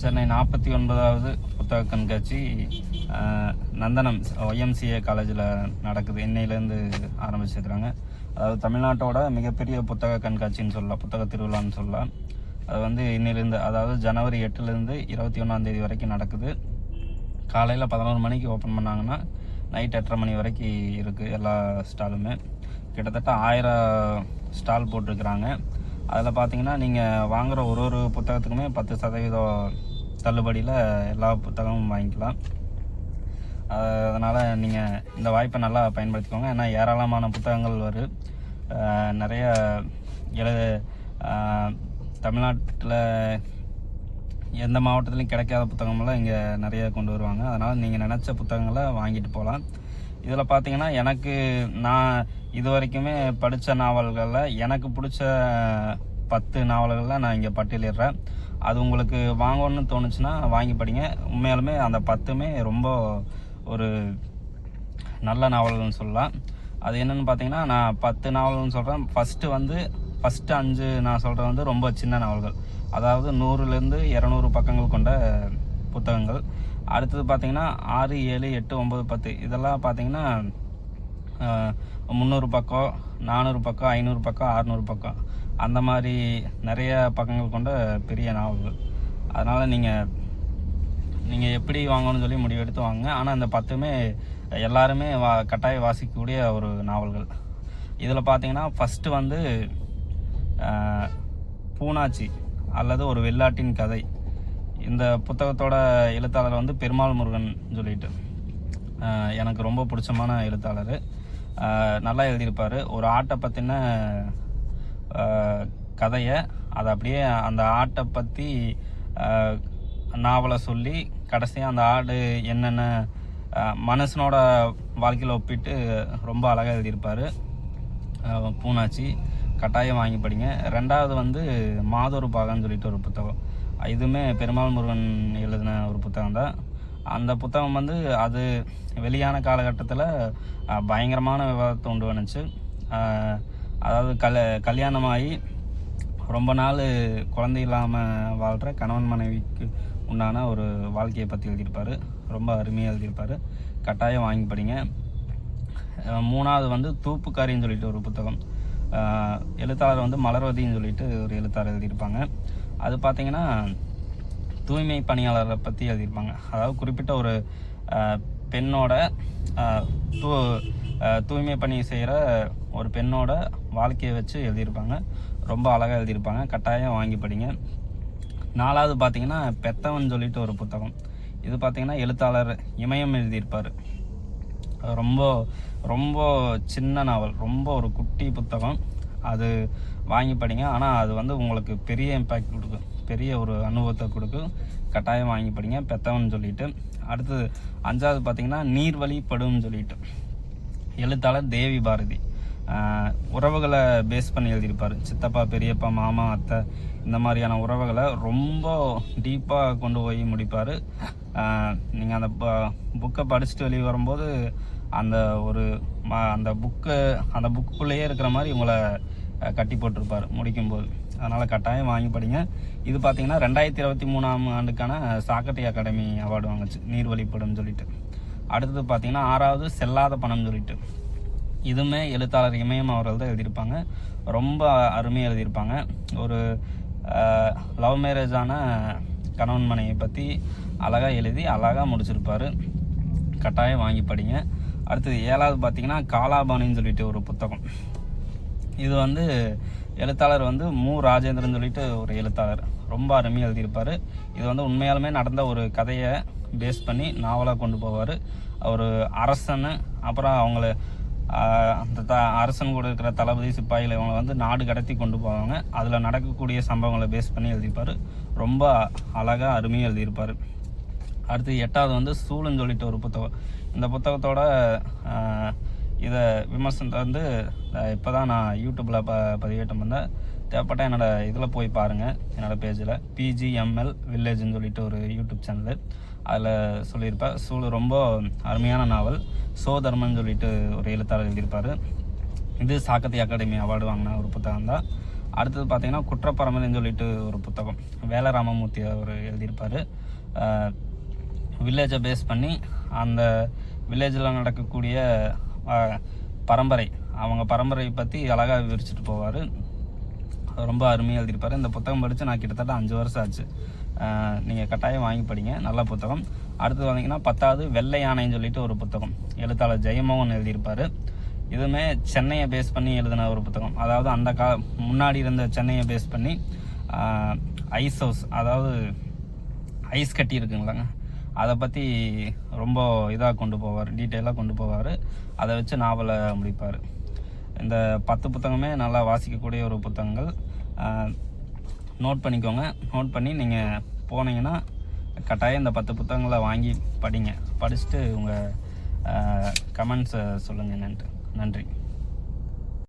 சென்னை நாற்பத்தி ஒன்பதாவது புத்தக கண்காட்சி நந்தனம் ஒய்எம்சிஏ காலேஜில் நடக்குது. எண்ணெயிலேருந்து ஆரம்பிச்சிருக்கிறாங்க. அதாவது தமிழ்நாட்டோட மிகப்பெரிய புத்தக கண்காட்சின்னு சொல்லலாம் புத்தக திருவிழான்னு சொல்லலாம். அது வந்து இன்னிலேருந்து அதாவது ஜனவரி எட்டுலேருந்து இருபத்தி ஒன்றாந்தேதி வரைக்கும் நடக்குது. காலையில் பதினோரு மணிக்கு ஓப்பன் பண்ணாங்கன்னா நைட் எட்டரை மணி வரைக்கும் இருக்குது எல்லா ஸ்டாலுமே. கிட்டத்தட்ட ஆயிரம் ஸ்டால் போட்டிருக்கிறாங்க. அதில் பார்த்தீங்கன்னா நீங்கள் வாங்குகிற ஒரு ஒரு புத்தகத்துக்குமே பத்து சதவீதம் தள்ளுபடியில் எல்லா புத்தகமும் வாங்கிக்கலாம். அதனால் நீங்கள் இந்த வாய்ப்பை நல்லா பயன்படுத்திக்கோங்க. ஏன்னா ஏராளமான புத்தகங்கள் வரும் நிறைய எழு தமிழ்நாட்டில் எந்த மாவட்டத்துலையும் கிடைக்காத புத்தகமெல்லாம் இங்கே நிறைய கொண்டு வருவாங்க. அதனால் நீங்கள் நினச்ச புத்தகங்களை வாங்கிட்டு போகலாம். இதில் பார்த்தீங்கன்னா எனக்கு நான் இது வரைக்குமே படித்த நாவல்களில் எனக்கு பிடிச்ச பத்து நாவல்களில் நான் இங்கே பட்டியலிடுறேன். அது உங்களுக்கு வாங்கணும்னு தோணுச்சுன்னா வாங்கி படிங்க. உண்மையாலுமே அந்த பத்துமே ரொம்ப ஒரு நல்ல நாவல்கள்னு சொல்லலாம். அது என்னென்னு பார்த்தீங்கன்னா நான் பத்து நாவல்னு சொல்கிறேன் ஃபஸ்ட்டு வந்து ஃபஸ்ட்டு அஞ்சு நான் சொல்கிறது வந்து ரொம்ப சின்ன நாவல்கள். அதாவது நூறுலேருந்து இரநூறு பக்கங்கள் கொண்ட புத்தகங்கள். அடுத்தது பார்த்தீங்கன்னா ஆறு ஏழு எட்டு ஒம்பது பத்து. இதெல்லாம் பார்த்தீங்கன்னா முந்நூறு பக்கம் நானூறு பக்கம் ஐநூறு பக்கம் அறநூறு பக்கம். அந்த மாதிரி நிறைய பக்கங்கள் கொண்ட பெரிய நாவல்கள். அதனால் நீங்கள் நீங்கள் எப்படி வாங்கணும்னு சொல்லி முடிவெடுத்து வாங்க ஆனால் இந்த பத்துமே எல்லாருமே வா கட்டாய வாசிக்கக்கூடிய ஒரு நாவல்கள். இதில் பார்த்தீங்கன்னா ஃபஸ்ட்டு வந்து பூனாச்சி அல்லது ஒரு வெள்ளாட்டின் கதை. இந்த புத்தகத்தோட எழுத்தாளர் வந்து பெருமாள் முருகன் சொல்லிட்டு. எனக்கு ரொம்ப பிடிச்சமான எழுத்தாளர். நல்லா எழுதியிருப்பார். ஒரு ஆட்டை பற்றின கதையை அதை அப்படியே அந்த ஆட்டை பற்றி நாவலை சொல்லி கடைசியாக அந்த ஆடு என்னென்ன மனுஷனோட வாழ்க்கையில் ஒப்பிட்டு ரொம்ப அழகாக எழுதியிருப்பார். பூனாச்சி கட்டாயம் வாங்கி படிங்க. ரெண்டாவது வந்து மாதொரு பாகம்னு சொல்லிட்டு ஒரு புத்தகம். இதுவுமே பெருமாள் முருகன் எழுதின ஒரு புத்தகம் தான் அந்த புத்தகம் வந்து அது வெளியான காலகட்டத்தில் பயங்கரமான விவாதத்தை உண்டு வந்துச்சு அதாவது கல் கல்யாணமாகி ரொம்ப நாள் குழந்தை இல்லாமல் வாழ்கிற கணவன் மனைவிக்கு உண்டான ஒரு வாழ்க்கையை பற்றி எழுதியிருப்பார். ரொம்ப அருமையாக எழுதியிருப்பார். கட்டாயம் வாங்கி படிங்க. மூணாவது வந்து தூப்புக்காரின்னு சொல்லிட்டு ஒரு புத்தகம். எழுத்தாளர் வந்து மலர்வதின்னு சொல்லிட்டு ஒரு எழுத்தாளர் எழுதியிருப்பாங்க. அது பார்த்தீங்கன்னா தூய்மை பணியாளரை பற்றி எழுதியிருப்பாங்க. அதாவது குறிப்பிட்ட ஒரு பெண்ணோட தூ தூய்மை பணி செய்கிற ஒரு பெண்ணோட வாழ்க்கையை வச்சு எழுதியிருப்பாங்க. ரொம்ப அழகாக எழுதியிருப்பாங்க. கட்டாயம் வாங்கி படிங்க. நாலாவது பார்த்தீங்கன்னா பெத்தவன் சொல்லிட்டு ஒரு புத்தகம். இது பார்த்தீங்கன்னா எழுத்தாளர் இமயம் எழுதியிருப்பார். ரொம்ப ரொம்ப சின்ன நாவல். ரொம்ப ஒரு குட்டி புத்தகம். அது வாங்கி படிங்க. ஆனால் அது வந்து உங்களுக்கு பெரிய இம்பேக்ட் கொடுக்கும். பெரிய ஒரு அனுபவத்தை கொடுக்கும். கட்டாயம் வாங்கி படிங்க பெத்தவன் சொல்லிட்டு. அடுத்தது அஞ்சாவது பார்த்தீங்கன்னா நீர்வழிப்படும் சொல்லிட்டு. எழுத்தாளர் தேவி பாரதி. உறவுகளை பேஸ் பண்ணி எழுதியிருப்பார். சித்தப்பா பெரியப்பா மாமா அத்தை இந்த மாதிரியான உறவுகளை ரொம்ப டீப்பாக கொண்டு போய் முடிப்பார். நீங்கள் அந்த புக்கை படிச்சுட்டு வெளியே வரும்போது அந்த ஒரு ம அந்த புக்கு அந்த புக்குள்ளேயே இருக்கிற மாதிரி உங்களை கட்டி போட்டிருப்பார் முடிக்கும்போது. அதனால் கட்டாயம் வாங்கி படிங்க. இது பார்த்தீங்கன்னா ரெண்டாயிரத்தி இருபத்தி மூணாம் ஆண்டுக்கான சாக்கட்டி அகாடமி அவார்டு வாங்குச்சு. நீர் வழிபடும் சொல்லிட்டு. அடுத்தது பார்த்தீங்கன்னா ஆறாவது செல்லாத பணம் சொல்லிட்டு. இதுவுமே எழுத்தாளர் இமயம் அவர்கள் தான் எழுதியிருப்பாங்க. ரொம்ப அருமையாக எழுதியிருப்பாங்க. ஒரு லவ் மேரேஜான கணவன் மனையை பற்றி அழகாக எழுதி அழகாக முடிச்சிருப்பார். கட்டாயம் வாங்கி படிங்க. அடுத்தது ஏழாவது பார்த்தீங்கன்னா காலாபானின்னு சொல்லிட்டு ஒரு புத்தகம். இது வந்து எழுத்தாளர் வந்து மு. ராஜேந்திரன் சொல்லிட்டு ஒரு எழுத்தாளர். ரொம்ப அருமையாக எழுதியிருப்பார். இது வந்து உண்மையாலுமே நடந்த ஒரு கதையை பேஸ் பண்ணி நாவலாக கொண்டு போவார். அவர் அரசன் அப்புறம் அவங்கள அந்த த அரசன் கூட இருக்கிற தளபதி சிப்பாயில் இவங்க வந்து நாடு கடத்தி கொண்டு போவாங்க. அதில் நடக்கக்கூடிய சம்பவங்களை பேஸ் பண்ணி எழுதியிருப்பார். ரொம்ப அழகாக அருமையாக எழுதியிருப்பார். அடுத்து எட்டாவது வந்து சூளுன்னு சொல்லிட்டு ஒரு புத்தகம். இந்த புத்தகத்தோட இதை விமர்சனத்தை வந்து இப்போ தான் நான் யூடியூப்பில் ப பதிவேற்றம் பண்ணேன். தேவைப்பட்ட என்னோடய இதில் போய் பாருங்கள் என்னோடய பேஜில். பிஜிஎம்எல் வில்லேஜ்னு சொல்லிட்டு ஒரு யூடியூப் சேனலு அதில் சொல்லியிருப்பேன். சூழ் ரொம்ப அருமையான நாவல். சோதர்மன் சொல்லிட்டு ஒரு எழுத்தாளர் எழுதியிருப்பார். இது சாக்கத்தி அகாடமி அவார்டு வாங்கின ஒரு புத்தகம் தான். அடுத்தது பார்த்தீங்கன்னா குற்றப்பரமல்னு சொல்லிட்டு ஒரு புத்தகம். வேல ராமமூர்த்தி அவர் எழுதியிருப்பார். வில்லேஜை பேஸ் பண்ணி அந்த வில்லேஜில் நடக்கக்கூடிய பரம்பரை. அவங்க பரம்பரை பற்றி அழகாக விவரிச்சுட்டு போவார். ரொம்ப அருமையாக எழுதியிருப்பார். இந்த புத்தகம் படித்து நான் கிட்டத்தட்ட அஞ்சு வருஷம் ஆச்சு. நீங்கள் கட்டாயம் வாங்கி படிங்க. நல்ல புத்தகம். அடுத்தது வந்தீங்கன்னா பத்தாவது வெள்ளை யானைன்னு சொல்லிட்டு ஒரு புத்தகம். எழுத்தாளர் ஜெயமோகன் எழுதியிருப்பார். இதுவுமே சென்னையை பேஸ் பண்ணி எழுதின ஒரு புத்தகம். அதாவது அந்த கா முன்னாடி இருந்த சென்னையை பேஸ் பண்ணி ஐஸ் ஹவுஸ் அதாவது ஐஸ் கட்டி இருக்குங்களாங்க. அதை பற்றி ரொம்ப இதாக கொண்டு போவார் டீட்டெயிலாக கொண்டு போவார். அதை வச்சு நாவலை முடிப்பார். இந்த பத்து புத்தகமே நல்லா வாசிக்கக்கூடிய ஒரு புத்தகங்கள். நோட் பண்ணிக்கோங்க. நோட் பண்ணி நீங்கள் போனீங்கன்னா கட்டாயம் இந்த பத்து புத்தகங்களை வாங்கி படிங்க. படிச்சுட்டு உங்கள் கமெண்ட்ஸை சொல்லுங்கள் நன்றி. நன்றி.